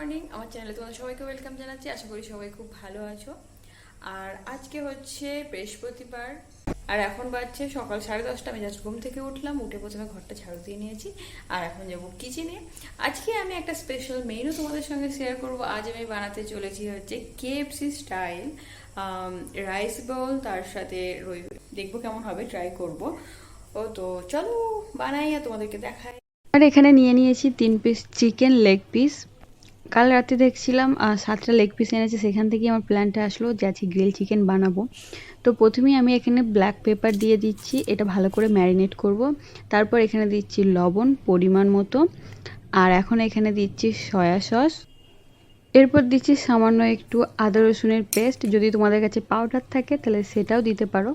Morning, আমার চ্যানেলে তোমাদের সবাইকে ওয়েলকাম জানাচ্ছি, আশা করি সবাই খুব ভালো আছো। আর আজকে হচ্ছে বৃহস্পতিবার, আর এখন বাজছে সকাল সাড়ে দশটা, আমি জাস্ট ঘুম থেকে উঠলাম, উঠে প্রথমে ঘরটা ঝাড়ু দিয়ে নিয়েছি, আর এখন যাব কিচেনে আজকে আমি একটা স্পেশাল মেনু তোমাদের সঙ্গে শেয়ার করব, আজ আমি বানাতে চলেছি হচ্ছে কেএফসি স্টাইল রাইস বল তার সাথে রই, দেখব কেমন হবে ট্রাই করব। ও তো চলো, বানাই তোমাদেরকে দেখাই। আর এখানে নিয়ে নিয়েছি তিন পিস চিকেন লেগ পিস কাল রাতে দেখছিলাম সাতটা লেগ পিস এনেছে, সেখান থেকে আমার প্ল্যানটা আসলো যে আজকে গ্রিল চিকেন বানাবো। তো প্রথমেই আমি এখানে ব্ল্যাক পেপার দিয়ে দিচ্ছি, এটা ভালো করে ম্যারিনেট করব। তারপর এখানে দিচ্ছি লবণ, পরিমাণ মতো। আর এখন এখানে দিচ্ছি সয়া সস এরপর দিচ্ছি সামান্য একটু আদা রসুনের পেস্ট যদি তোমাদের কাছে পাউডার থাকে, তাহলে সেটাও দিতে পারো।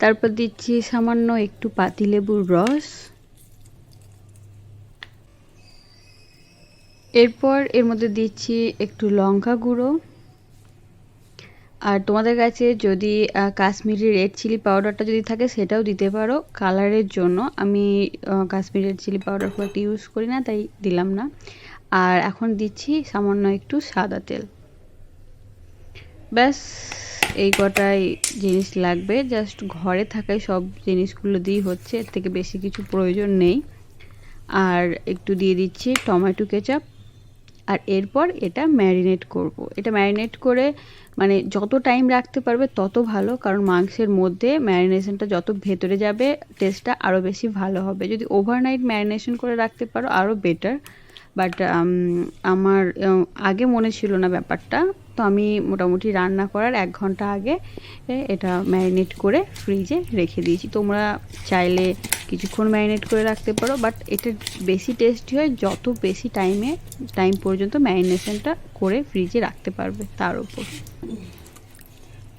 তারপর দিচ্ছি সামান্য একটু পাতিলেবুর রস। এরপর এর মধ্যে দিচ্ছি একটু লঙ্কা গুঁড়ো। আর তোমাদের কাছে যদি কাশ্মীরি রেড চিলি পাউডারটা যদি থাকে সেটাও দিতে পারো। কালারের জন্য আমি কাশ্মীরি রেড চিলি পাউডার খুব একটা ইউজ করি না, তাই দিলাম না। আর এখন দিচ্ছি সামান্য একটু সাদা তেল। ব্যাস, এই কটাই জিনিস লাগবে। জাস্ট ঘরে থাকাই সব জিনিসগুলো দিয়েই হচ্ছে, এর থেকে বেশি কিছু প্রয়োজন নেই। আর একটু দিয়ে দিচ্ছি টমেটো কেচাপ। আর এরপর এটা ম্যারিনেট করব। এটা ম্যারিনেট করে মানে যত টাইম রাখতে পারবে তত ভালো, কারণ মাংসের মধ্যে ম্যারিনেশনটা যত ভেতরে যাবে টেস্টটা আরও বেশি ভালো হবে। যদি ওভারনাইট ম্যারিনেশন করে রাখতে পারো আরও বেটার বাট আমার আগে মনে ছিল না ব্যাপারটা। তো আমি মোটামুটি রান্না করার এক ঘণ্টা আগে এটা ম্যারিনেট করে ফ্রিজে রেখে দিয়েছি। তোমরা চাইলে কিছুক্ষণ ম্যারিনেট করে রাখতে পারো, বাট এটা বেশি টেস্টি হয় যত বেশি টাইমে, টাইম পর্যন্ত ম্যারিনেশনটা করে ফ্রিজে রাখতে পারবে তার উপর।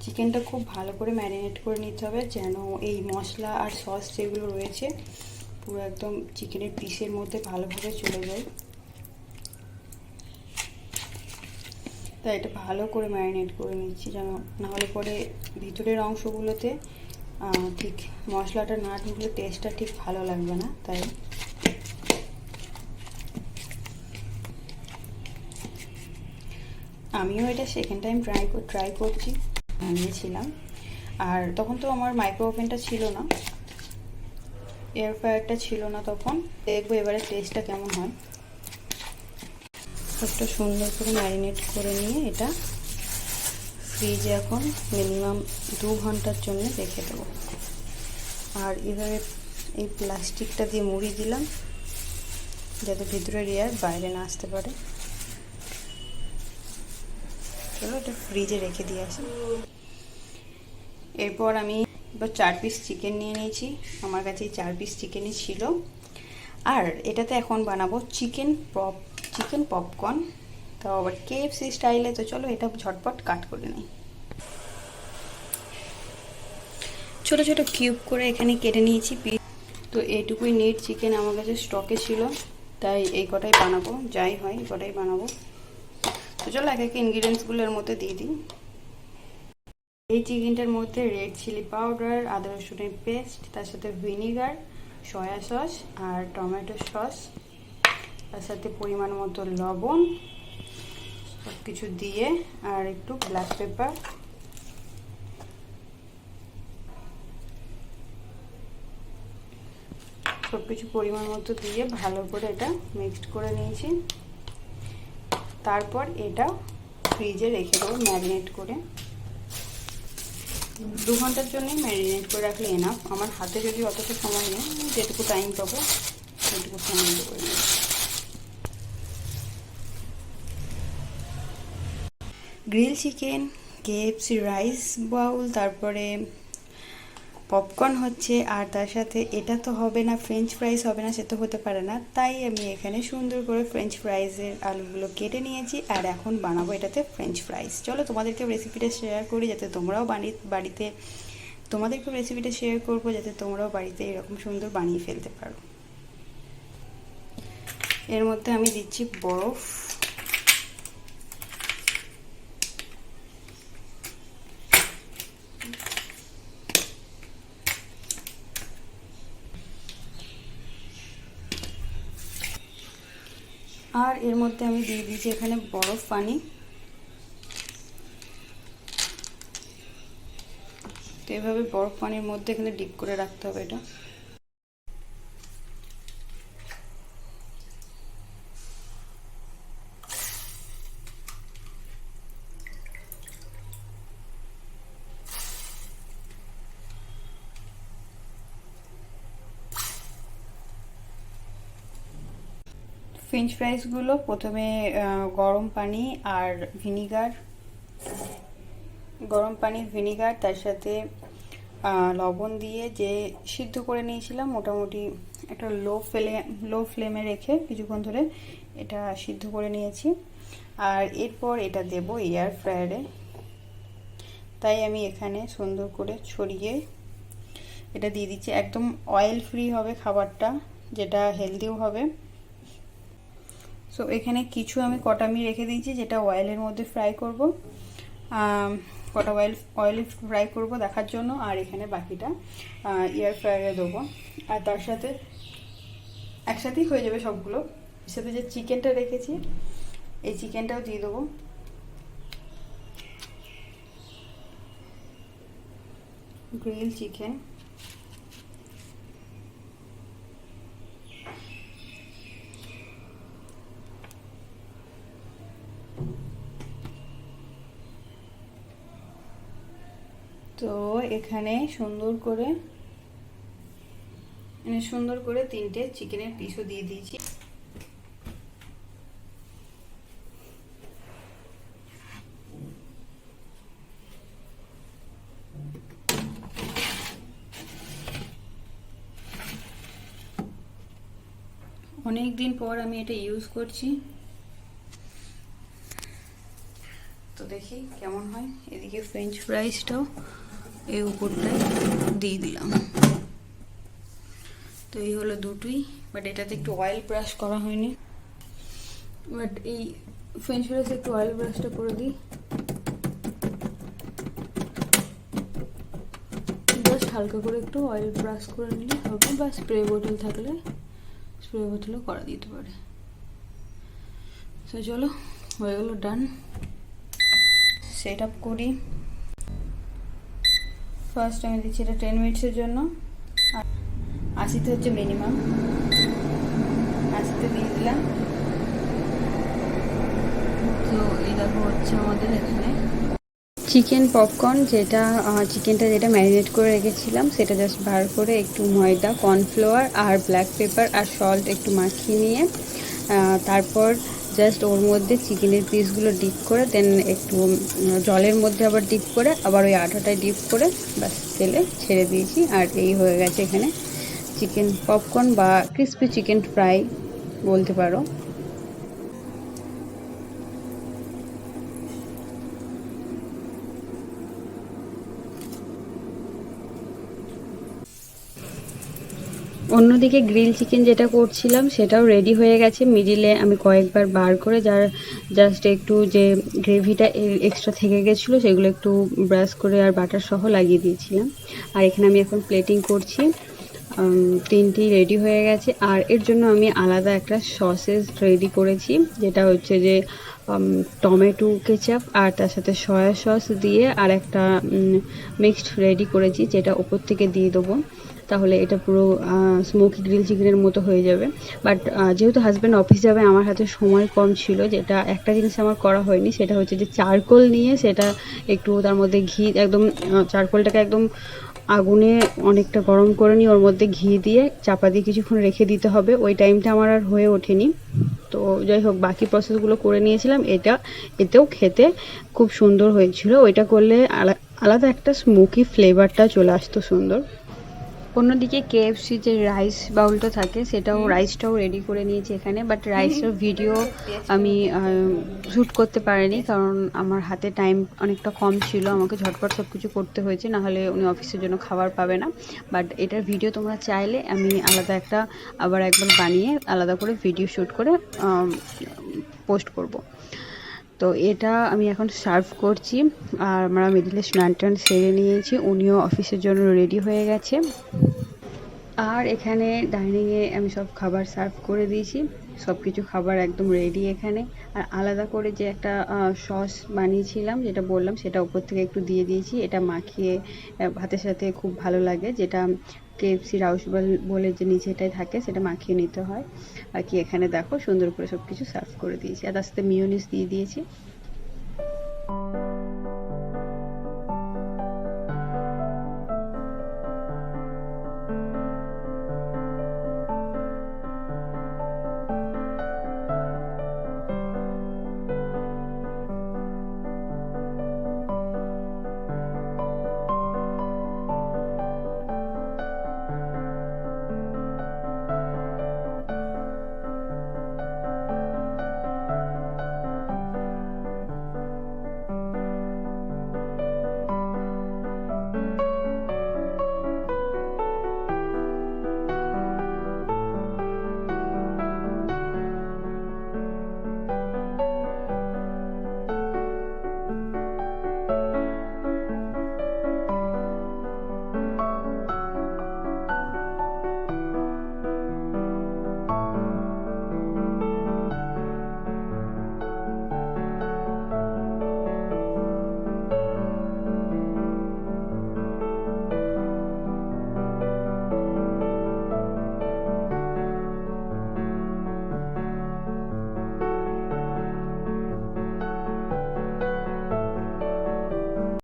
চিকেনটা খুব ভালো করে ম্যারিনেট করে নিতে হবে যেন এই মশলা আর সস যেগুলো রয়েছে, পুরো একদম চিকেনের পিসের মধ্যে ভালোভাবে চলে যায়। তাই এটা ভালো করে ম্যারিনেট করে নিচ্ছি যেন নাহলে পরে ভিতরের অংশগুলোতে ঠিক মশলাটা না ঢুকলে টেস্টটা ঠিক ভালো লাগবে না, তাই। আমিও এটা সেকেন্ড টাইম ট্রাই ট্রাই করছি, বানিয়েছিলাম। আর তখন তো আমার মাইক্রো ওভেনটা ছিল না এয়ার ফ্রায়ারটা ছিল না তখন। দেখব এবারে টেস্টটা কেমন হয়। একটা সুন্দর করে ম্যারিনেট করে নিয়ে এটা ফ্রিজে এখন মিনিমাম দু ঘণ্টার জন্য রেখে দেবো। আর এভাবে এই প্লাস্টিকটা দিয়ে মুড়ি দিলাম, যাতে ভিতরের এয়ার বাইরে না আসতে পারে। চলো এটা ফ্রিজে রেখে দিয়ে আসি। এরপর আমি এবার চার পিস চিকেন নিয়ে নিয়েছি। আমার কাছে চার পিস চিকেনই ছিল। আর এটাতে এখন বানাবো চিকেন পপ চিকেন পপকর্ন তো আবার কেএফসি স্টাইলে তো চলো, এটা ঝটপট কাট করে নিই। ছোট ছোট কিউব করে এখানে কেটে নিয়েছি পিস তো এইটুকুই নেট চিকেন আমার কাছে স্টকে ছিল। তাই এই কটাই বানাবো, যাই হয় এই কটাই বানাবো। তো চলো এক এক ইনগ্রিডিয়েন্টসগুলোর মধ্যে দিয়ে দিই। এই চিকেনটার মধ্যে রেড চিলি পাউডার আদা রসুনের পেস্ট তার সাথে ভিনিগার সয়া সস আর টমেটো সস তার সাথে পরিমাণ মতো লবণ সব কিছু দিয়ে, আর একটু ব্ল্যাক পেপার সব কিছু পরিমাণ মতো দিয়ে ভালো করে এটা মিক্সড করে নিয়েছি। তারপর এটা ফ্রিজে রেখে দেবো ম্যারিনেট করে। দু ঘণ্টার জন্যই ম্যারিনেট করে রাখলে এনাফ আমার হাতে যদি অতটা সময় নেই যেটুকু টাইম পাবো সেটুকু সময় করে grill chicken, KFC rice bowl, তারপরে পপকর্ন হচ্ছে, আর তার সাথে এটা তো হবে না, ফ্রেঞ্চ ফ্রাইস হবে না, সে তো হতে পারে না। তাই আমি এখানে সুন্দর করে ফ্রেঞ্চ ফ্রাইজের আলুগুলো কেটে নিয়েছি, আর এখন বানাবো এটাতে ফ্রেঞ্চ ফ্রাইস। চলো তোমাদেরকে রেসিপিটা শেয়ার করি, যাতে তোমরাও বাড়িতে তোমাদেরকে রেসিপিটা শেয়ার করব, যাতে তোমরাও বাড়িতে এরকম সুন্দর বানিয়ে ফেলতে পারো। এর মধ্যে আমি দিচ্ছি বরফ। আর এর মধ্যে আমি দিয়ে দিয়েছি এখানে বরফ পানি। তো এভাবে বরফ পানির মধ্যে এখানে ডিপ করে রাখতে হবে এটা। ফ্রেঞ্চ ফ্রাইসগুলো প্রথমে গরম পানি আর ভিনিগার গরম পানি ভিনিগার তার সাথে লবণ দিয়ে যে সিদ্ধ করে নিয়েছিলাম, মোটামুটি একটা লো ফ্লে লো ফ্লেমে রেখে কিছুক্ষণ ধরে এটা সিদ্ধ করে নিয়েছি। আর এরপর এটা দেব এয়ার ফ্রায়ারে তাই আমি এখানে সুন্দর করে ছড়িয়ে এটা দিয়ে দিচ্ছি। একদম অয়েল ফ্রি হবে খাবারটা, যেটা হেলদিও হবে। সো এখানে কিছু আমি কটা কটামি রেখে দিয়েছি, যেটা অয়েলের মধ্যে ফ্রাই করব। কটা অয়েল অয়েলে ফ্রাই করব দেখার জন্য, আর এখানে বাকিটা এয়ার ফ্রায়ারে দেবো। আর তার সাথে একসাথেই হয়ে যাবে সবগুলো। সাথে যে চিকেনটা রেখেছি, এই চিকেনটাও দিয়ে দেবো। গ্রিল চিকেন তো এখানে সুন্দর করে মানে সুন্দর করে তিনটে চিকেনের পিসও দিয়ে দিয়েছি। অনেক দিন পর আমি এটা ইউজ করছি। তো দেখি কেমন হয়। এদিকে ফ্রেঞ্চ ফ্রাইসটাও এই উপরটায় দিয়ে দিলাম। তো এই হলো দুটোই বাট এটাতে একটু অয়েল ব্রাশ করা হয়নি। বাট এই ফ্রেঞ্চ ফ্রাইসে একটু অয়েল ব্রাশটা করে দিই। জাস্ট হালকা করে একটু অয়েল ব্রাশ করে নিলে হবে, বা স্প্রে বোতল থাকলে স্প্রে বোতলও করা দিতে পারে। তো চলো, হয়ে গেলো ডান সেট আপ করি। ফার্স্ট আমি দিচ্ছি এটা টেন মিনিটসের জন্য। আশিতে হচ্ছে মিনিমাম আশিতে দিয়ে দিলাম। তো এই দেখো হচ্ছে আমাদের এখানে। চিকেন পপকর্ন যেটা চিকেনটা যেটা ম্যারিনেট করে রেখেছিলাম, সেটা জাস্ট বার করে একটু ময়দা কর্নফ্লাওয়ার আর ব্ল্যাক পেপার আর সল্ট একটু মাখিয়ে নিয়ে তারপর জাস্ট ওর মধ্যে চিকেনের পিসগুলো ডিপ করে দেন একটু জলের মধ্যে আবার ডিপ করে, আবার ওই আটাটায় ডিপ করে ব্যাস তেলে ছেড়ে দিয়েছি। আর এই হয়ে গেছে এখানে চিকেন পপকর্ন বা ক্রিস্পি চিকেন ফ্রাই বলতে পারো। অন্যদিকে গ্রিল চিকেন যেটা করছিলাম, সেটাও রেডি হয়ে গেছে। মিডিলে আমি কয়েকবার বার করে যার জাস্ট একটু যে গ্রেভিটা এক্সট্রা থেকে গেছিল, সেগুলো একটু ব্রাশ করে আর বাটার সহ লাগিয়ে দিয়েছিলাম। আর এখানে আমি এখন প্লেটিং করছি। তিনটি রেডি হয়ে গেছে। আর এর জন্য আমি আলাদা একটা সসেস রেডি করেছি, যেটা হচ্ছে যে টমেটো কেচাপ আর তার সাথে সয়া সস দিয়ে আর একটা মিক্সড রেডি করেছি, যেটা ওপর থেকে দিয়ে দেবো। তাহলে এটা পুরো স্মোকি গ্রিল চিকেনের মতো হয়ে যাবে। বাট যেহেতু হাজব্যান্ড অফিস যাবে, আমার হাতে সময় কম ছিল, যেটা একটা জিনিস আমার করা হয়নি, সেটা হচ্ছে যে চারকোল নিয়ে সেটা একটু তার মধ্যে ঘি, একদম চারকোলটাকে একদম আগুনে অনেকটা গরম করে নিয়ে ওর মধ্যে ঘি দিয়ে চাপা দিয়ে কিছুক্ষণ রেখে দিতে হবে। ওই টাইমটা আমার আর হয়ে ওঠেনি। তো যাই হোক, বাকি প্রসেসগুলো করে নিয়েছিলাম। এটা, এতেও খেতে খুব সুন্দর হয়েছিল। ওইটা করলে আলা- আলাদা একটা স্মোকি ফ্লেভারটা চলে আসতো সুন্দর। অন্যদিকে কেএফসি যে রাইস বাউলটা থাকে সেটাও রাইসটাও রেডি করে নিয়েছি এখানে বাট রাইসের ভিডিও আমি শ্যুট করতে পারিনি কারণ আমার হাতে টাইম অনেকটা কম ছিল আমাকে ঝটপট সব কিছু করতে হয়েছে নাহলে উনি অফিসের জন্য খাবার পাবে না। বাট এটার ভিডিও তোমরা চাইলে আমি আলাদা একটা আবার একবার বানিয়ে আলাদা করে ভিডিও শ্যুট করে পোস্ট করব। তো এটা আমি এখন সার্ভ করছি আর আমরা মিডিলে স্নান টান সেরে নিয়েছি। উনিও অফিসের জন্য রেডি হয়ে গেছে। আর এখানে ডাইনিংয়ে আমি সব খাবার সার্ভ করে দিয়েছি। সব কিছু খাবার একদম রেডি এখানে। আর আলাদা করে যে একটা সস বানিয়েছিলাম, যেটা বললাম, সেটা উপর থেকে একটু দিয়ে দিয়েছি। এটা মাখিয়ে ভাতের সাথে খুব ভালো লাগে। যেটা কেএফসি রাউস বলে যে নিচেটাই থাকে, সেটা মাখিয়ে নিতে হয়। আর কি এখানে দেখো, সুন্দর করে সব কিছু সার্ভ করে দিয়েছি। আর তার সাথে মিওনিস দিয়ে দিয়েছি।